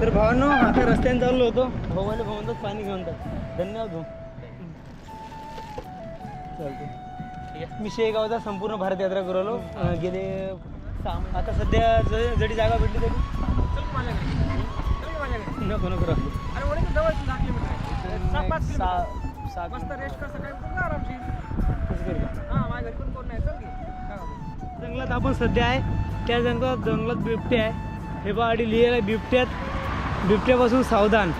तर भावांनो आता रस्त्याने चाललो होतो. भाऊवाले भाऊंच पाणी घेऊन जात धन्यवाद भाऊ. चालते ठीक आहे. मी शेगावचा संपूर्ण भारत यात्रा करवलो गेले सहा. आता सध्या ज- जडी जागा भेटली तरी. नको नको? जंगलात आपण सध्या आहे. त्या जंगलात जंगलात बिबटे आहे. हे बा आडी लिहिलं आहे बिबट्यात. बिबट्यापासून सावधान.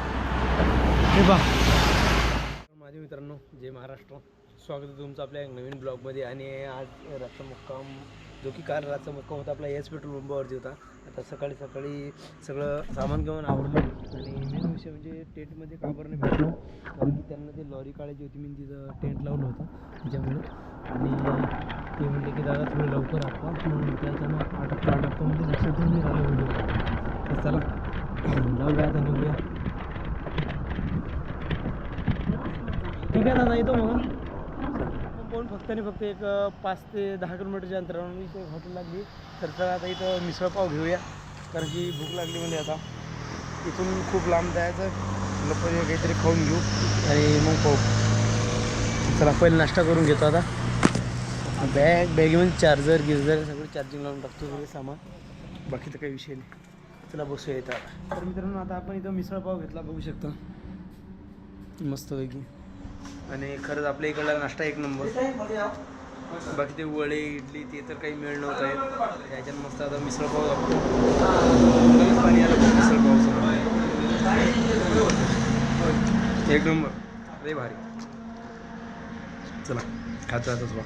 हे बा माझे मित्रांनो जय महाराष्ट्र. स्वागत आहे तुमचं आपल्या एक नवीन ब्लॉगमध्ये. आणि आज रातचा मुक्काम जो की काल रातचा मुक्काम होता आपला एस पेट्रोल पंपावरती होता. आता सकाळी सकाळी सगळं सामान घेऊन आवडलं आणि मेन विषय म्हणजे टेंटमध्ये काबर नाही भेटलो. कारण की त्यांना ते लॉरी काढायची होती. मी तिथं टेंट लावलं होतं त्याच्यामुळे. आणि ते म्हणले की दादा थोडं लवकर आपण म्हणून त्याच्यानं आटपता आटपता म्हणजे लक्षात नाही राहिलं व्हिडिओ. तर चला जाऊया आता निघूया ठीक आहे दादा येतो मग. कोण फक्त आणि फक्त एक पाच ते दहा किलोमीटरच्या अंतरावर इथे हॉटेल लागली. तर चला आता इथं मिसळपाव घेऊया कारण की भूक लागली म्हणजे आता. इथून खूप लांब जायचं लपरी काहीतरी खाऊन घेऊ आणि मग पाहू. चला पहिले नाश्ता करून घेतो आता. बॅग बॅगेमध्ये चार्जर गिर्जर सगळं चार्जिंग लावून टाकतो सगळे सामान. बाकीचं काही विषय नाही. चला बसूया इथं. आता तर मित्रांनो आता आपण इथं मिसळपाव घेतला बघू शकता. मस्तपैकी. आणि खरंच आपल्या इकडला नाश्ता एक नंबर. बाकी ते वडे इडली ते तर काही मिळ नव्हत. आहेत त्याच्यात मस्त आता मिसळपाव लागतो तोंडाला पाणी आलं बघ मिसळपावचं एक नंबर. अरे भारी. चला खातो आताच बा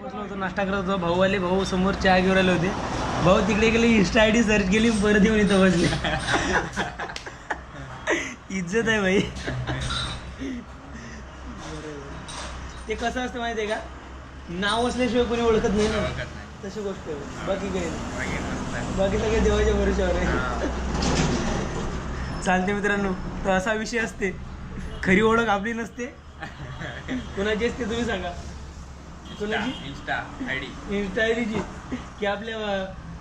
बसलो होतो नाश्ता करत होतो भाऊ आले भाऊ समोर चहा घेऊन आले होते. भाऊ तिकडे गेले इंस्टा आय डी सर्च केली परत येऊन इथं बसले. इज्जत आहे भाई. ते कसं असतं माहिती आहे का? नाव असल्याशिवाय कोणी ओळखत नाही ना. तशी गोष्ट आहे. बाकी काही बाकी सगळे देवाच्या भरोशावर आहे. चालते मित्रांनो तर असा विषय असते. खरी ओळख आपली नसते. कोणाची असते तुम्ही सांगा. कोणाची? इंस्टा आय डी इन्स्टा आयडीची की आपल्या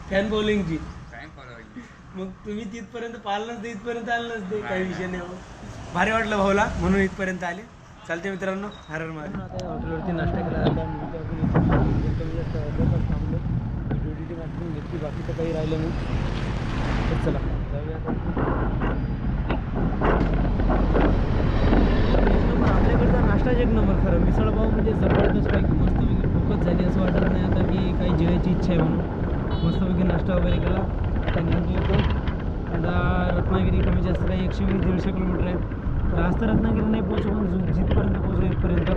फॅन फॉलोईंगची काय फॉलोइंग मग तुम्ही तिथपर्यंत पाहिलं नसते इथपर्यंत आलं नसते काही विषय नाही भारी वाटलं भाऊला म्हणून इथपर्यंत आले. चालते मित्रांनो हर हर महादेव. आता हॉटेलवरती नाश्ता केला थांबलो. घेतली बाकीचं काही राहिलं नाही. तर चला जाऊया आता. एक नंबर आपल्याकडचा एक नंबर खरं. मिसळपाव म्हणजे जबरदस्त पैकी मस्तपैकी खूपच झाली असं वाटत नाही आता की काही जेवायची इच्छा आहे म्हणून. मस्तपैकी नाश्ता वगैरे केला. त्यांना येतो आता रत्नागिरी कमी जास्त काही एकशे वीस दीडशे किलोमीटर आहे. तर आज तर रत्नागिरी नाही पोहोचू पण जिथपर्यंत पोहोचू इथपर्यंत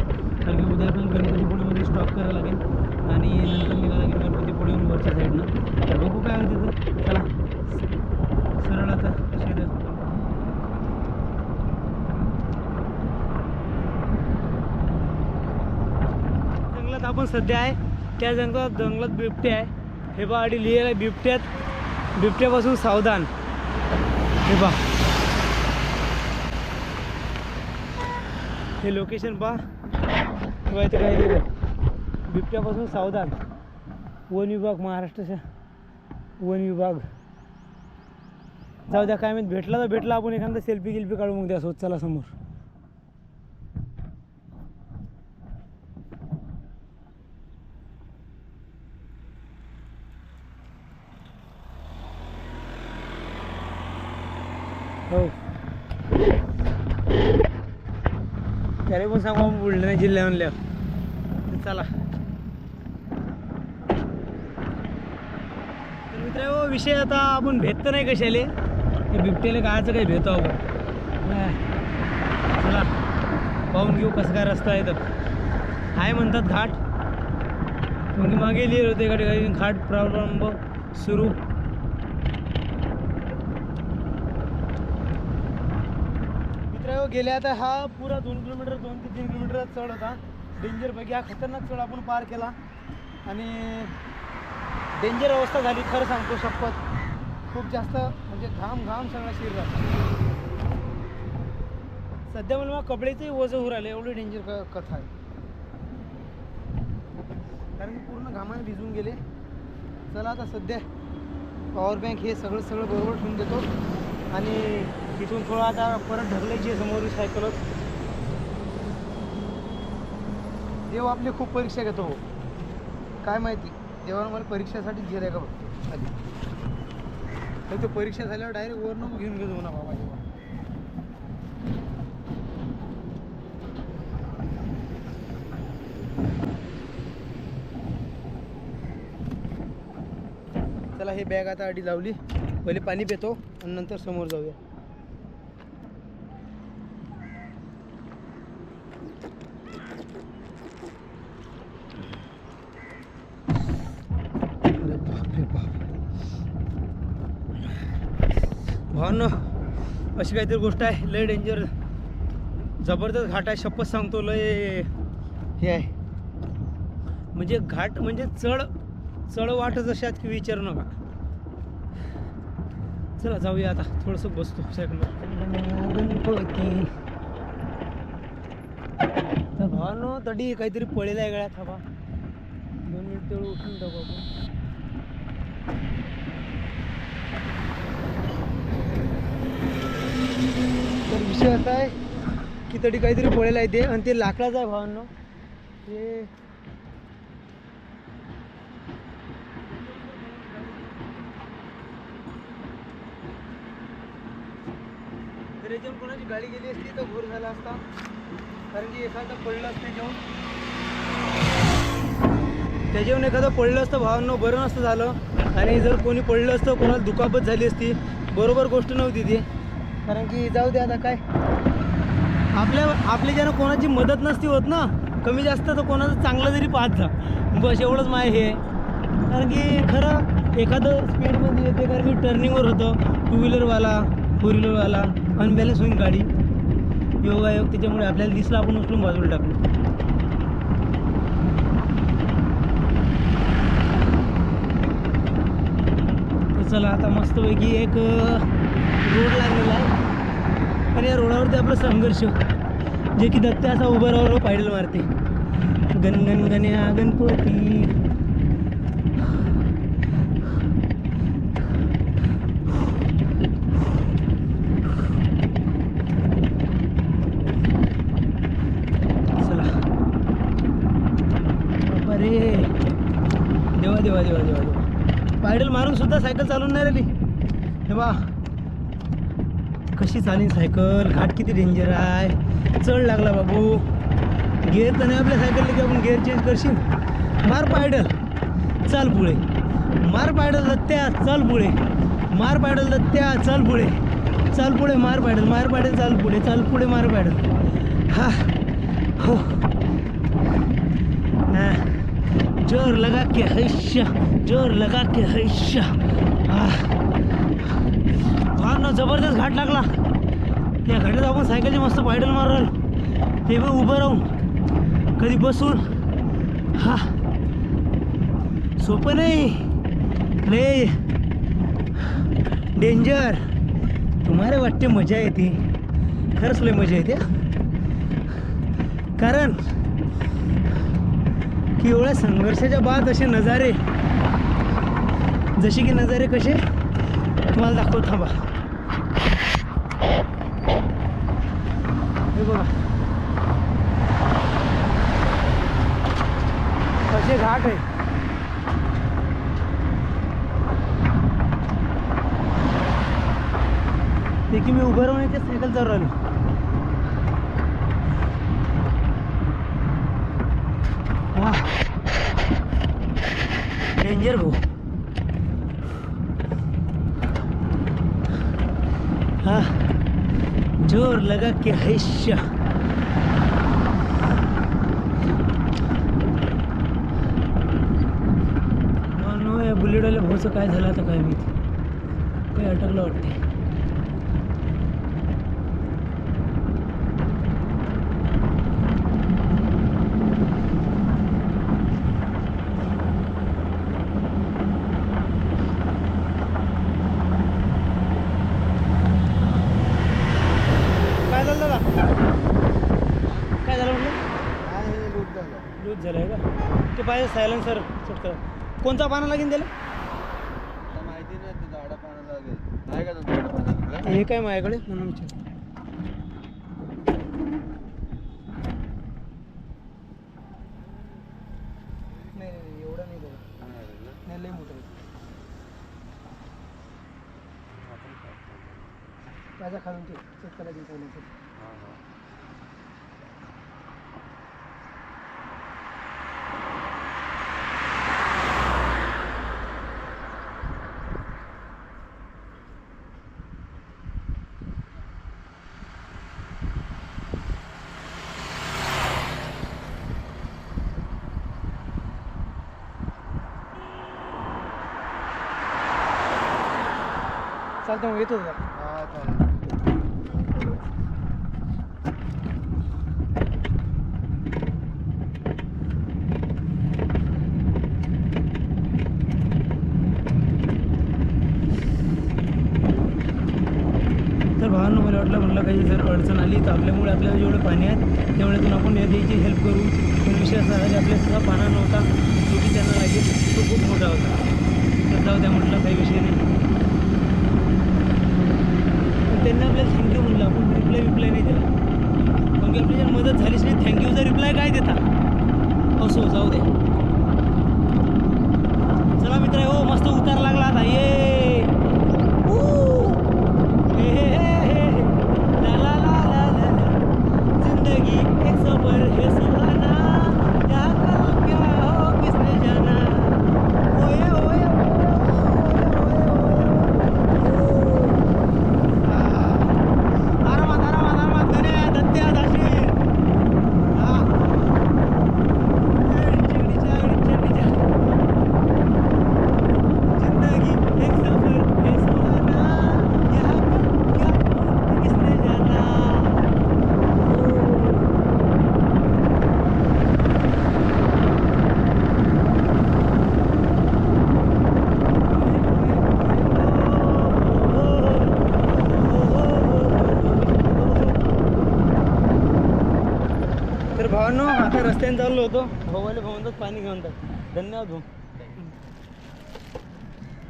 कारण की उद्या पण गणपतीपुळेमध्ये स्टॉप करायला लागेल. आणि नंतर निघायला लागेल गणपतीपुळे वरच्या साईडनं तर बघू काय होते तर चला सरळ आता सीधं जंगलात आपण सध्या आहे. त्या जंगलात जंगलात बिबटे आहे. हे बा आडी लिहिलं आहे बिबट्यात बिबट्यापासून सावधान. हे बा हे लोकेशन पहा. बघा इथे काय लिहिलं बिबट्यापासून सावधान. वन विभाग महाराष्ट्राच्या वन विभाग. जाऊ द्या काय माहीत भेटला तर भेटला आपण एखादा सेल्फी गिल्फी काढू मग द्या चला समोर हो त्याला सांगू आपण बुलढाणा जिल्ह्यामधल्या तर चला. तर मित्र विषय आता आपण भेटत नाही कशाले. बिबट्याला बिबटेले कायचं काही भेटतो आपण. चला. पाहून घेऊ कसं काय रस्ता आहे तर. आहे म्हणतात घाट. मागे लिहिलं होते एका ठिकाणी घाट प्रारंभ सुरू. गेले आता हा पुरा दोन किलोमीटर दोन ते तीन किलोमीटर चढ होता. डेंजर पैकी हा खतरनाक चढ आपण पार केला. आणि डेंजर अवस्था झाली खरं सांगतो शपथ. खूप जास्त म्हणजे घाम घाम सगळा शिरला सध्या मला कपड्याचंही वजन होऊ राहिलं एवढी डेंजर कथा आहे. कारण मी पूर्ण घामाने भिजून गेले. चला आता सध्या पॉवर बँक हे सगळं सगळं बरोबर ठेवून देतो. आणि तिथून थोडं आता परत ढकलायची आहे समोर सायकल देव आपली खूप परीक्षा घेतो. हो काय माहिती? देवानं मला परीक्षेसाठी दिलं आहे का बघ? आधी. तर परीक्षा झाल्यावर डायरेक्ट वरनं घेऊन घेतो ना बाबा देवा चला हे बॅग आता अडी लावली. पहिले पाणी पितो आणि नंतर समोर जाऊया अरे बापरे बाप भावांनो अशी काहीतरी गोष्ट आहे. लय डेंजर जबरदस्त घाट आहे. शपथ सांगतो लय हे आहे. म्हणजे घाट म्हणजे चढ चढ वाटच अशी आहेत की विचारू नका. चला जाऊया आता. थोडंसं बसतो. सायकलवर तडी काहीतरी पळेला आहे गळ्यात. हवा दोन मिनिट तेवढं उठून टाकू आपण तर विषय असा आहे की तरी काहीतरी पळेल आहे ते आणि ते लाकडाचं आहे भावांनो. ते तर याच्यावर कोणाची गाडी गेली असती तर घोर झाला असता. कारण की एखादं पडलं असतं त्याच्याहून त्याच्याहून एखादं पडलं असतं भावांनो बरं नसतं झालं. आणि जर कोणी पडलं असतं कोणाला दुखापत झाली असती बरोबर गोष्ट नव्हती ती. कारण की जाऊ दे आता काय. आपल्या आपल्या ज्यानं कोणाची मदत नसती होत ना कमी जास्त तर कोणाचं चांगलं जरी पाहत जा. बस एवढंच माय हे. कारण की खरं एखादं स्पीडमध्ये येते कारण की टर्निंगवर होतं. टू व्हीलरवाला फोर व्हीलरवाला अनबॅलन्स होईल गाडी. योगायोग त्याच्यामुळे आपल्याला दिसलं आपण उचलून बाजूला टाकलो चला आता मस्तपैकी एक रोड लागलेला आहे. आणि या रोडावरती आपला संघर्ष. जे की दत्त असा उभं राहून पायडल मारते. गण गण्या गणपती. चला. अरे देवा देवा देवा देवा देवा. पायडल मारून सुद्धा सायकल चालून नाही राहिली. हे बा कशी चालेल सायकल? घाट किती डेंजर आहे? चढ लागला बाबू. गेअर तर नाही आपल्या सायकलला की आपण गेअर चेंज करशील. मार पायडल चाल पुढे. मार पायडल दत्त्या चाल पुढे. मार पायडल दत्त्या चाल पुढे. चाल पुढे मार पायडल मार पायडल चाल पुढे. चाल पुढे मार पायडल हा. हो. जोर लगा के हैशा जोर लगा के हैशा हा जबरदस्त घाट लागला. त्या घाटात आपण सायकलचे मस्त पायडल मारल. ते पण उभं राहून. कधी बसून? हा. सोपं नाही. लय डेंजर. तुम्हाला वाटते मजा येते. खरंच लय मजा येते कारण की एवढ्या संघर्षाच्या बाद असे नजारे जसे की नजारे कसे? तुम्हाला दाखवत थांबा. हे बघा. कसे घाट आहे. ते की मी उभं राहून इथे सायकल चालू राहिलो. डेंजर भाऊ. हा. जोर लगा के हैशा नो या बुलेटवाल्या भाऊचं काय झालं आता काय मी काही अटकलं वाटते काय झालं दादा काय झालं म्हटलं काय हे लूट झालं लूज झालं आहे का ते पाहिजे सायलेन्सर सुट कर कोणता पाना लागेल त्याला? माहिती नाही ते झाडा पाण्याला लागेल. आहे का तुमचं झाडा हे काय माझ्याकडे? म्हणून विचार नाही खालून ते चेक करायची सायलेन्सर चालतं मग येतो का हा चालेल तर भावांनो मला वाटलं म्हणलं काही जर अडचण आली तर आपल्यामुळे आपल्याला जेवढं पाणी आहे त्यामुळे आपण या नदीची हेल्प करू. पण विषय असा आहे की आपल्या सुद्धा पाना नव्हता जो की त्यांना लागेल तो खूप मोठा होता. तर जाऊ द्या म्हटलं काही विषय नाही. त्यांनी आपल्याला थँक्यू म्हणलं. आपण रिप्लाय रिप्लाय नाही दिला. कारण की आपल्याला मदत झालीच नाही थँक्यूचा रिप्लाय काय देता? असो जाऊ दे. चला मित्र हो मस्त उतार लागला आता. ये ऊ. हे हे हे हे. ला ला ला ला ला ला. जिंदगी एक सफर है सुहाना यहाँ कल क्या हो किसने जाना ओए ओए ओए, ओए, ओए. आरामात आरामात आरामात गण्या दत्त्या दाशीर हा चिडीच्या चिडीच्या जिंदगी एक सफर है सुहाना यहाँ कल क्या हो किसने जाना तर भावांनो आता रस्त्याने चाललो होतो भावाले भावंतात पाणी घेऊन टाक धन्यवाद भाऊ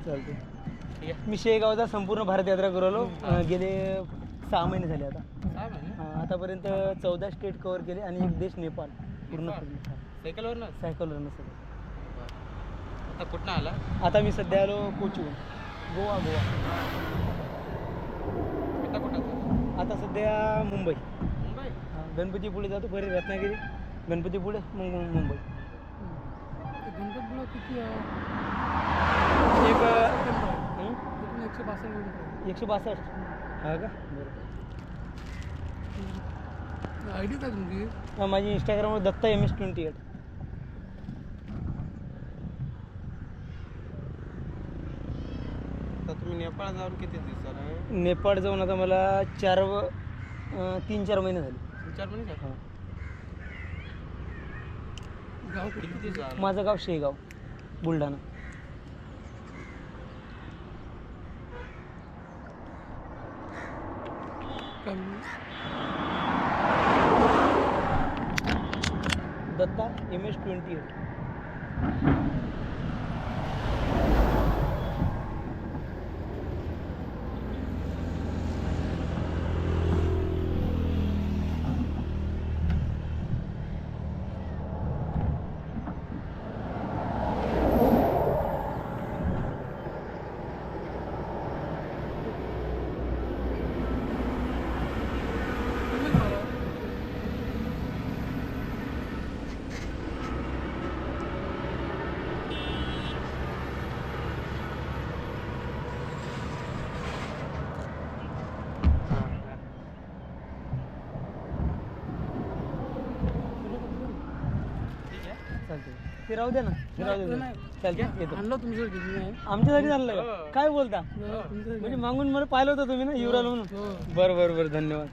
चालते मी शेगावचा संपूर्ण भारत यात्रा करू आलो अं, गेले सहा महिने झाले आता. अं, आतापर्यंत चौदा स्टेट कव्हर केले आणि एक देश नेपाळ. पूर्ण. सायकलवर ना सायकलवर नसतं आता कुठं आला? आता मी सध्या आलो कोचीहून. गोवा गोवा. आता कुठं आता सध्या मुंबई. मुंबई? गणपती पुढे जातो बरे रत्नागिरी. गणपती पुढे मग मग मुंबई. गणपतपुळा किती एक? एकशे बासष्ट एकशे बासष्ट. हा का? बरं. आय डी काय तुमची? हा, माझी इंस्टाग्रामवर Datta M S twenty eight आता तुम्ही नेपाळ जाऊन किती दिवसाला आहे? नेपाळ जाऊन आता मला चार व अं, तीन चार महिने झाले. चार महिने हा. गाव किती दिवस झाले? माझं गाव Shegaon Buldhana. Datta M S twenty eight राहू दे ना राहू दे चालते येतो. आणलं तुमच्यासाठी नाही. आमच्यासाठी का? हो. काय बोलता? तुमचं म्हणजे मागून मला पाहिलं होतं तुम्ही ना युवराला म्हणून. हो. बरं बरं बरं धन्यवाद.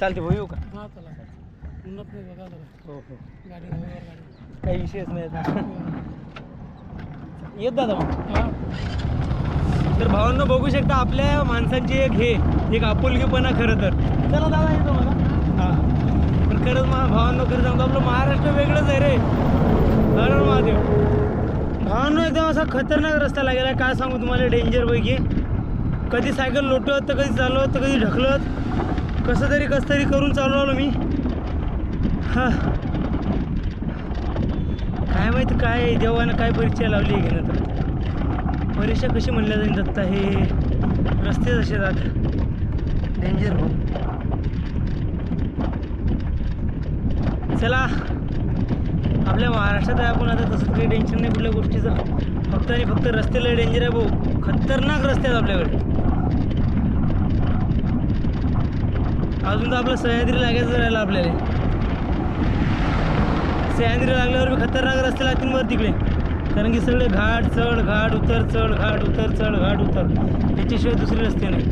चालते भाऊ येऊ का? हा चला. उन्नत नाही बघा जरा. हो हो. गाडी हवेवर गाडी. काही विषयच नाही आता. येत दादा मग. हा. तर भावांना बघू शकता आपल्या माणसांची एक हे एक आपुलकीपणा खरं तर. चला दादा येतो मला हां. खरंच मा भावांनो खरं सांगतो आपलं महाराष्ट्र वेगळंच आहे रे. हरण महादेव. भावांनो एकदम असा खतरनाक रस्ता लागेला काय सांगू तुम्हाला डेंजर पैकी. कधी सायकल लोटत तर कधी चालवत तर कधी ढकलत. कसं तरी कसं तरी करून चालू आलो मी. हा. काय माहिती काय देवानं काय परीक्षा लावली आहे घेणं तर. परीक्षा कशी म्हणल्या जाईल दत्ता हे? रस्ते जसे जात. डेंजर भाऊ. चला. आपल्या महाराष्ट्रात आहे आपण आता तसं काही टेन्शन नाही कुठल्या गोष्टीचं. फक्त आणि फक्त रस्ते लय डेंजर आहे भाऊ. खतरनाक रस्ते आहेत आपल्याकडे. अजून तर आपलं सह्याद्री लागायचं राहिलं आपल्याला. सह्याद्री लागल्यावर बी खतरनाक रस्ते लागतील मग तिकडे. कारण की सगळे घाट चढ घाट उतर चढ घाट उतर चढ घाट उतर. याच्याशिवाय दुसरे रस्ते नाही.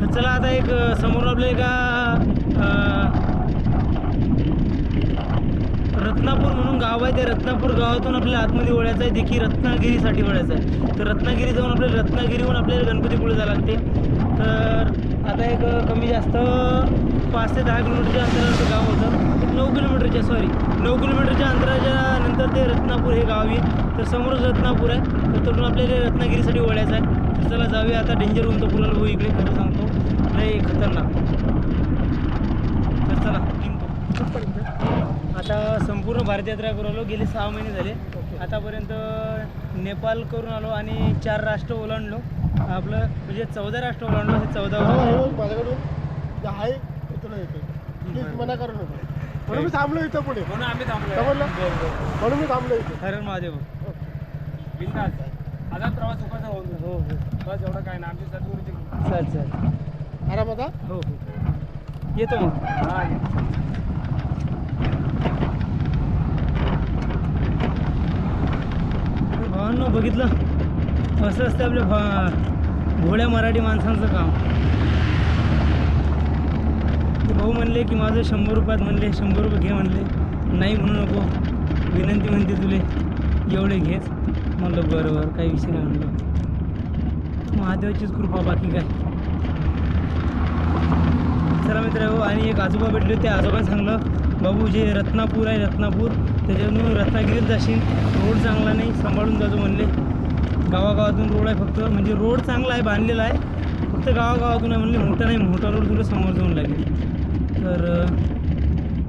तर चला आता एक समोर आपल्या एका रत्नापूर म्हणून गाव आहे त्या रत्नापूर गावातून आपल्याला आतमध्ये वळायचं आहे. देखील रत्नागिरीसाठी वळायचं आहे. तर रत्नागिरी जाऊन आपल्याला रत्नागिरीहून आपल्याला गणपतीपुळे जावं लागते. तर आता एक कमी जास्त पाच ते दहा किलोमीटरच्या अंतरावरचं गाव होतं. नऊ किलोमीटरच्या सॉरी नऊ किलोमीटरच्या अंतराच्या नंतर ते रत्नापूर हे गाव आहे तर समोरच रत्नापूर आहे. तर तिथून आपल्याला रत्नागिरीसाठी वळायचं आहे. तर चला जाऊया आता डेंजर होऊन तर पुराला भाऊ इकडे खरं सांगतो. नाही खतरनाक. तर चला निघतो आता संपूर्ण भारत यात्रा करून आलो. गेले सहा महिने झाले. आतापर्यंत नेपाळ करून आलो आणि चार राष्ट्र ओलांडलो. आपलं म्हणजे चौदा राष्ट्र ओलांडलो हे चौदा करू नका म्हणून मी थांबलो इथं पुढे. म्हणून आम्ही थांबलो. समजलं? म्हणून मी थांबलो इथं. हरण महादेव. बिंदास. आता प्रवास सुखाचा होऊन. हो हो. बस एवढं काय ना आमची सद्गुरूची चल चल आरामात हा? हो हो. येतो मग. हा भावांनो बघितलं? असं असतं आपल्या भा भोळ्या मराठी माणसांचं काम. ते भाऊ म्हणले की माझं शंभर रुपयात म्हणले शंभर रुपये घे म्हणले. नाही म्हणू नको. विनंती म्हणते तुले. एवढे घेच. म्हणलं बरं बरं काही विषय नाही म्हणलं. महादेवाचीच कृपा बाकी काय. चला मित्र हो आणि एक आजोबा भेटले ते आजोबाने सांगलं बाबू जे रत्नापूर आहे रत्नापूर त्याच्यातून रत्नागिरीत जाशील. रोड चांगला नाही सांभाळून जातो म्हणले. गावागावातून रोड आहे फक्त. म्हणजे रोड चांगला आहे बांधलेला आहे. फक्त गावागावातून आहे म्हणले. मोठा नाही मोठा रोड तुला समोर जाऊन लागेल. तर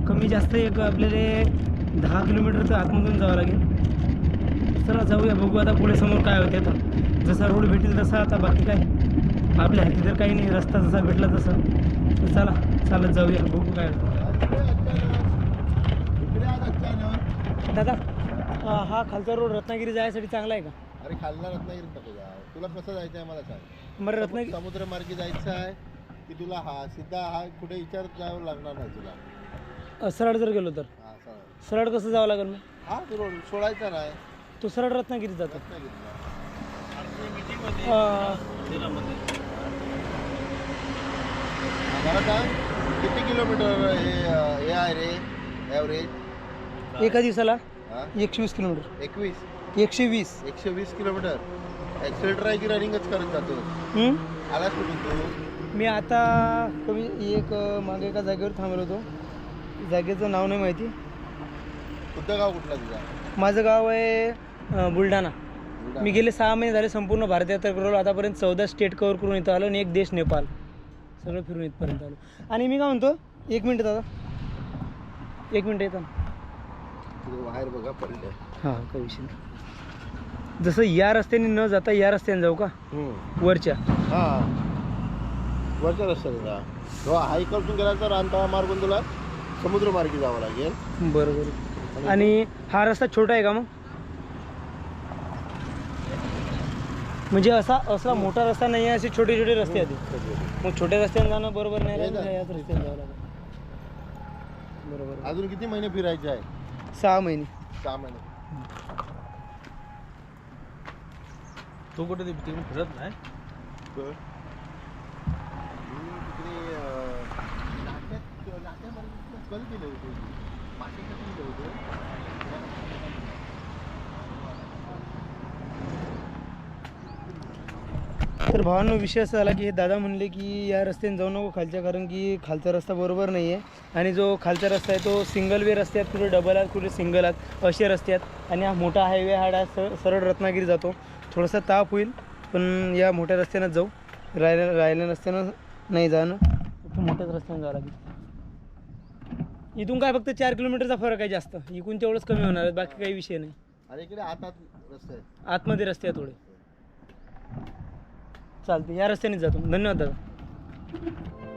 कमी जास्त एक आपल्याला दहा किलोमीटर तर आतमधून जावं लागेल. चला जाऊया. बघू आता पुढे समोर काय होते आता. जसा रोड भेटेल तसा आता बाकी काय. आपल्या हाती तर काही नाही. रस्ता जसा भेटला तसा. तर चला चालत जाऊया. बघू काय होतं. दादा अं, हा खालचा रोड रत्नागिरी जायसाठी चांगला आहे का? अरे खालना रत्नागिरीत नको जा तुला कसं जायचं आहे मला सांग. बरं रत्नागिरी समुद्र मार्गी जायचं आहे की तुला हा सिद्धा हा कुठे विचार जावं लागणार नाही तुला. अं, सरळ जर गेलो तर? हा सरळ सरळ कसं जावं लागेल मग? हा तू रोड सोडायचा नाही. तो सरळ रत्नागिरीत जातो. रत्नागिरीला अं, मला सांग किती किलोमीटर हे अं, हे आहे रे ॲव्हरेज? एका दिवसाला हा? एकशे वीस किलोमीटर. एकवीस? एकशे वीस एकशे वीस किलोमीटर. ॲक्सिलेटर आहे की रनिंगच करत जातो? आलास कुठून तू? मी आता कमी एक अं, मागे एका जागेवर थांबलो होतो. जागेचं नाव नाही माहिती. कुठं गाव कुठला तुझा? माझं गाव आहे अं, बुलढाणा. मी गेले सहा महिने झाले संपूर्ण भारत यात्रा करून आलो. आतापर्यंत चौदा स्टेट कव्हर करून इथं आलो आणि एक देश नेपाळ सगळं फिरून इथपर्यंत आलो. आणि मी काय म्हणतो? एक मिनटं दादा. एक मिनटं येतं तुझं बाहेर बघा पडले. हां काही विषय नाही. जसं या रस्त्याने न जाता या रस्त्याने जाऊ का? वरच्या. हा. वरच्या रस्त्याने जा. तो हायकलतून गेला तर रानताळा मार्गून तुला समुद्र मार्गी जावं लागेल. बरं बरं आणि हा रस्ता छोटा आहे का मग? म्हणजे असा असा मोठा रस्ता नाही आहे असे छोटे छोटे रस्ते आहेत. मग छोट्या रस्त्याने जाणं बरोबर नाही. याच रस्त्याने जावं लागेल. बरोबर. अजून किती महिने फिरायचे आहे? सहा महिने. सहा महिने. तू कुठे तिकडे फिरत नाही? मी तिकडे अं, नाट्यात नाट्यामध्ये कल केले होते. मासे केले होते. तर भावांनो विषय असा झाला की हे दादा म्हणले की या रस्त्याने जाऊ नको खालच्या कारण की खालचा रस्ता बरोबर नाही आहे आणि जो खालचा रस्ता आहे तो सिंगल वे रस्ते आहेत कुठे डबल आहेत कुठे सिंगल आहेत असे रस्ते आहेत. आणि हा मोठा हायवे हा डा सर सरळ रत्नागिरी जातो. थोडासा ताप होईल पण या मोठ्या रस्त्यानं जाऊ. राहिल्या राहिल्या रस्त्यानं नाही जाणं. फक्त मोठ्याच रस्त्यानं जावं लागेल. इथून काय फक्त चार किलोमीटरचा फरक आहे जास्त. इकून तेवढंच कमी होणार आहे बाकी काही विषय नाही. इकडे आतमध्ये रस्ते आहेत थोडे. चालते या रस्त्याने जातो. धन्यवाद दादा.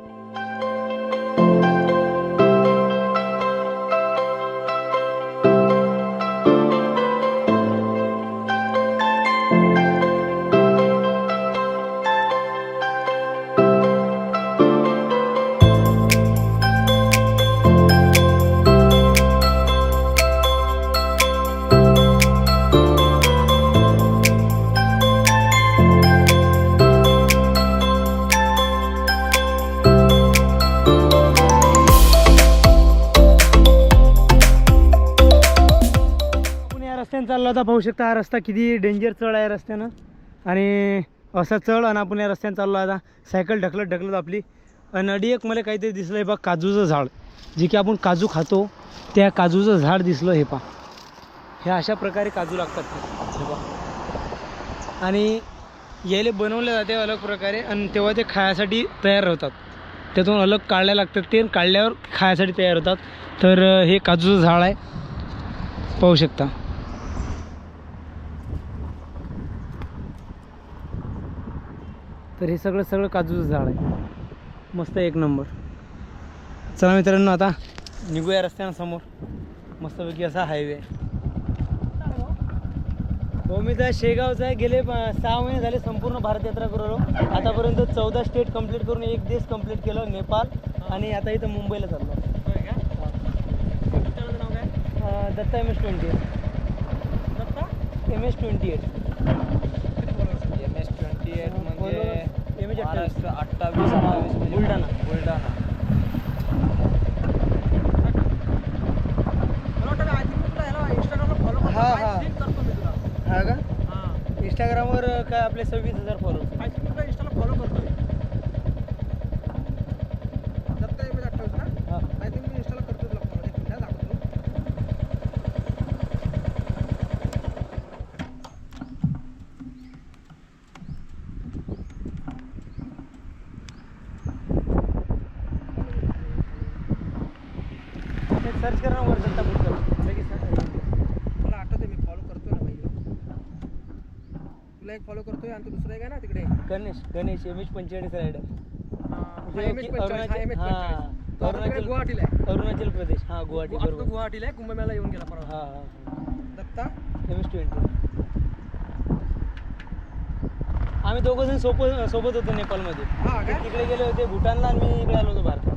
आता पाहू शकता हा रस्ता किती डेंजर चढ आहे रस्त्यानं. आणि असा चढ आणि आपण या रस्त्यानं चाललो आता. सायकल ढकलत ढकलत आपली. आणि अडी एक मला काहीतरी दिसलं आहे बा काजूचं झाड. जे की आपण काजू खातो त्या काजूचं झाड दिसलं हे पा हे अशा प्रकारे काजू लागतात. हे पहा आणि यायला बनवले जाते अलग प्रकारे आणि तेव्हा ते खायसाठी तयार होतात. त्यातून अलग काढल्या लागतात ते आणि काढल्यावर खायसाठी तयार होतात. तर हे काजूचं झाड आहे. पाहू शकता. तर हे सगळं सगळं काजूचं झाड आहे. मस्त एक नंबर. चला मित्रांनो आता निघूया रस्त्यानं समोर मस्तपैकी असा हायवे आहे हो मी तर शेगावचा आहे गेले प- सहा महिने झाले संपूर्ण भारत यात्रा करू आतापर्यंत चौदा स्टेट कंप्लीट करून एक देश कंप्लीट केलं नेपाळ आणि आता इथं मुंबईला चाललो. Datta M S twenty eight. M S twenty eight. M S twenty eight म्हणजे एस महाराष्ट्र अठ्ठावीस अठ्ठावीस म्हणजे बुलढाणा. बुलढाणा. हा हा. हा का? इंस्टाग्रामवर काय आपले सव्वीस हजार फॉलोअर्स फॉलो करतोय हा सर्च करा ना वर दत्ता बुडकर लगेच search करा. मला आठवते मी फॉलो करतोय ना भाई तुला एक फॉलो करतोय आणि तो दुसरा एक आहे ना तिकडे. गणेश गणेश एम एच पंचेचाळीस रायडर हा, हा, हा, गुवाहाटीला आहे. अरुणाचल प्रदेश. हा गुवाहाटी आता तो बरोबर गुवाहाटीला आहे कुंभमेळा येऊन गेला परवा. हा हा दत्ता? एम एस ट्वेंटी आम्ही दोघं जण सोबत सोबत होतो नेपाळमध्ये. हा ते काय? तिकडे गेले होते भूटानला आणि मी इकडे आलो होतो भारतात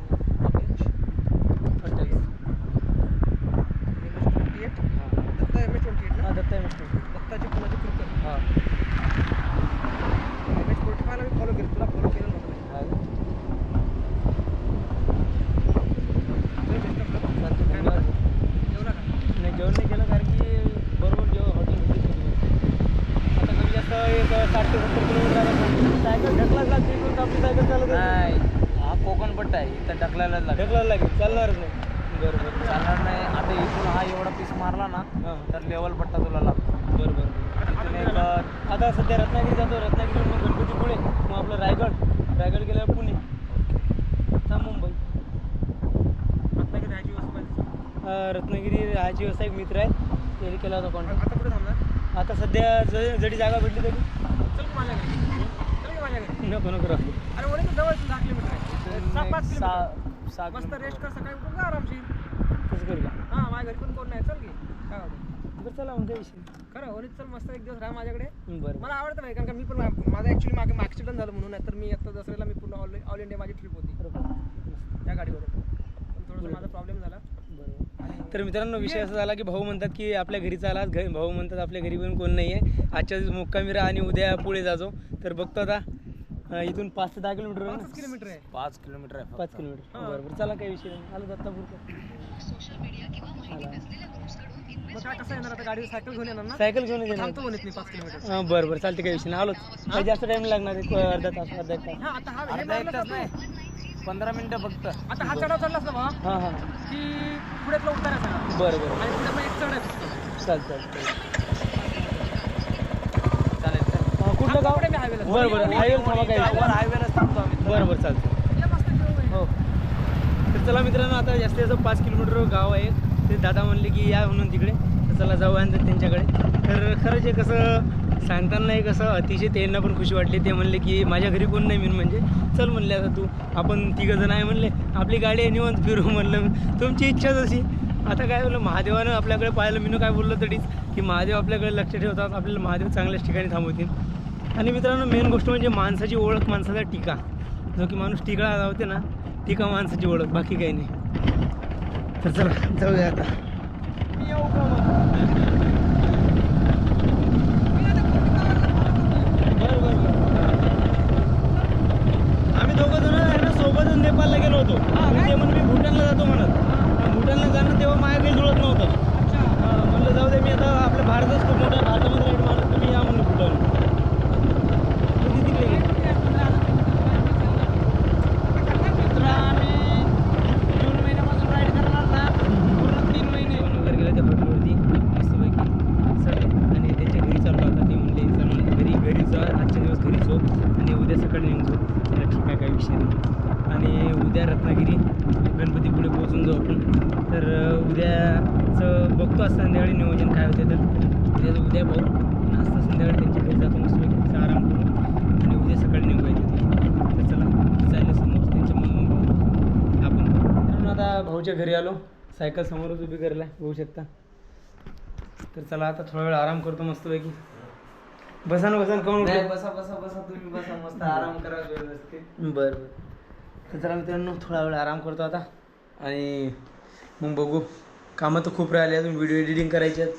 अठ्ठावीस Datta M H twenty eight हा ना दत्ता एम एस ट्वेंटी दत्ताची पुण्याची कृपया हा एम एच फोर्टी फायला मी फॉलो केलं तुला फॉलो केलं नव्हतं हा चल, best of luck. चालतं, धन्यवाद जेवला का नाही जेवण नाही केलं कारण की बरोबर जेवण हॉटेल व्हिजिट केली आता कमी जास्त एक साठ ते सत्तर किलोमीटर आहे सायकल ढकलाच लागते इकडून तर आपली सायकल चालत नाही हा कोकण पट्टा आहे इथं ढकलायला लागेल. ढकलायला लागेल. चालणारच नाही. बरं बरं. चालणार नाही. आता इथून हा एवढा पीस मारला ना तर लेवल पट्टा तुला लागतो. बरं बरं इथून एक अं, आता सध्या रत्नागिरी जातो. रत्नागिरी मग गणपतीपुळे मग आपलं रायगड. रायगड गेल्यावर पुणे. चा मुंबई. रत्नागिरी पाहिजे. अं, रत्नागिरी मित्र आहे त्याने केला होता कॉन्टॅक्ट आता कुठे थांबणार? आता सध्या ज- जडी जागा भेटली तरी. चल की माझ्या घरी. चल की माझ्या घरी. नको नको राहू. अरे जवळ इथून सहा एक पाच सहा- किलोमीटर. सहा मस्त. रेस्ट कर सकाळी उठून जा आरामशीर. तसं करू का? हां माझ्या घरी पण कोण नाही. चल की. काय होतं बरं चला मग विषय खरं चल मस्त एक दिवस राहा माझ्याकडे. बरं. मला आवडतं नाही कारण का मी पण मा- माझा ॲक्च्युली मागे ॲक्सिडेंट झालं म्हणून नाही तर मी आता दसऱ्याला मी पूर्ण ऑल ऑल इंडिया माझी ट्रिप होती. त्या गाडीवर. पण थोडंसं माझा प्रॉब्लेम झाला. बरोबर तर मित्रांनो विषय असा झाला की भाऊ म्हणतात की आपल्या घरी चाला आज घरी भाऊ म्हणतात आपल्या घरी पण कोण नाही आहे आजच्या दिवस मुक्कामी राहा आणि उद्या पुढे जाजो तर बघतो आता. अं, इथून पाच ते दहा किलोमीटर आहे पाचच ना? किलोमीटर आहे. पाच किलोमीटर आहे पाच किलोमीटर. हां. बरोबर चला काही विषय नाही. आलो दत्तापूरकर मग काय कसं येणार आता? गाडी सायकल घेऊन येणार ना? सायकल घेऊन येते ना थांबतो म्हणत मी पाच किलोमीटर. हां बरं बरं. चालते काही विषय नाही. आलोच काही जास्त टाइम लागणार आहे. अर्धा तास अर्धा एक तास. हा आता हा हे मारलं तर पंधरा मिनटं फक्त. आता हा चढाव चढलास ना भावा? हां हां. की पुढे तुला बरं बरं. आणि पुढे मग एक चढ आहे. फक्त. चाल चाल चालेल कुठलं गाव पुढे मी highway ला. बरं बरं. हायवे थांबा काही हायवेला थांबतो आम्ही. बरं बरं चालतं. हो. तर चला मित्रांनो आता जास्तीत जास्त पाच किलोमीटर गाव आहे. ते दादा म्हणले की या म्हणून तिकडे. तर चला जाऊ आणि त्यांच्याकडे. तर खरंच हे कसं सांगताना हे कसं अतिशय त्यांना पण खुशी वाटली. ते म्हणले की माझ्या घरी कोण नाही मी म्हणजे. चल म्हणले आता तू. आपण तिघं जण आहे म्हणले. आपली गाडी आहे निवांत फिरू म्हणलं. तुमची इच्छा जशी. आता काय बोललं महादेवानं आपल्याकडे पाहिलं मी काय बोललो तरीच की महादेव आपल्याकडे लक्ष ठेवतात. आपल्याला महादेव चांगल्याच ठिकाणी थांबवतील. आणि मित्रांनो मेन गोष्ट म्हणजे माणसाची ओळख माणसाचा टीका. जो की माणूस टिकळा लावते ना टीका माणसाची ओळख बाकी काही नाही. तर चला जाऊया आता. आम्ही दोघं जण ना सोबतच नेपाळला गेलो होतो. ते म्हणून मी भूटानला जातो म्हणत. भूटानला जाणं तेव्हा माझ्या काही जुळत नव्हतं. म्हणलं जाऊ दे मी आता आपल्या भारतच खूप मोठा भारतामध्ये राईड मारत तुम्ही या म्हणलं भूटान किती तिकडे गेले? मित्र आम्ही जून महिन्यापासून राईड करणार ना पूर्ण तीन महिने जेवण वगैरे गेलं त्या हॉटेलवरती मस्तपैकी सगळे आणि त्यांच्या घरी चाललो आता ते म्हणले चल म्हणले घरी घरी जा आजच्या दिवस घरी झोप आणि उद्या सकाळी निघून जाऊ म्हणलं ठीक आहे काही विषय नाही आणि उद्या रत्नागिरी गणपतीपुढे पोहोचून जाऊ आपण तर अं, उद्याचं बघतो आज संध्याकाळी नियोजन काय होते तर उद्याचं उद्या भाऊ आणि आज तर संध्याकाळी त्यांच्या घरी जातो मस्तपैकी तिचा आराम करून आणि उद्या सकाळी निघूया तिथे तर चला जायला समोर त्यांच्या मग आपण मित्रांनो, आता भाऊच्या घरी आलो. सायकल समोरच उभी करायला. बघू शकता. तर चला आता थोडा वेळ आराम करतो मस्तपैकी. बसा ना बसा कोण बसा बसा बसा तुम्ही बसा मस्त आराम करा व्यवस्थित. बरं बरं. तर चला मित्रांनो थोडा वेळ आराम करतो आता. आणि मग बघू. कामं तर खूप राहिले अजून व्हिडिओ एडिटिंग करायचे आहेत.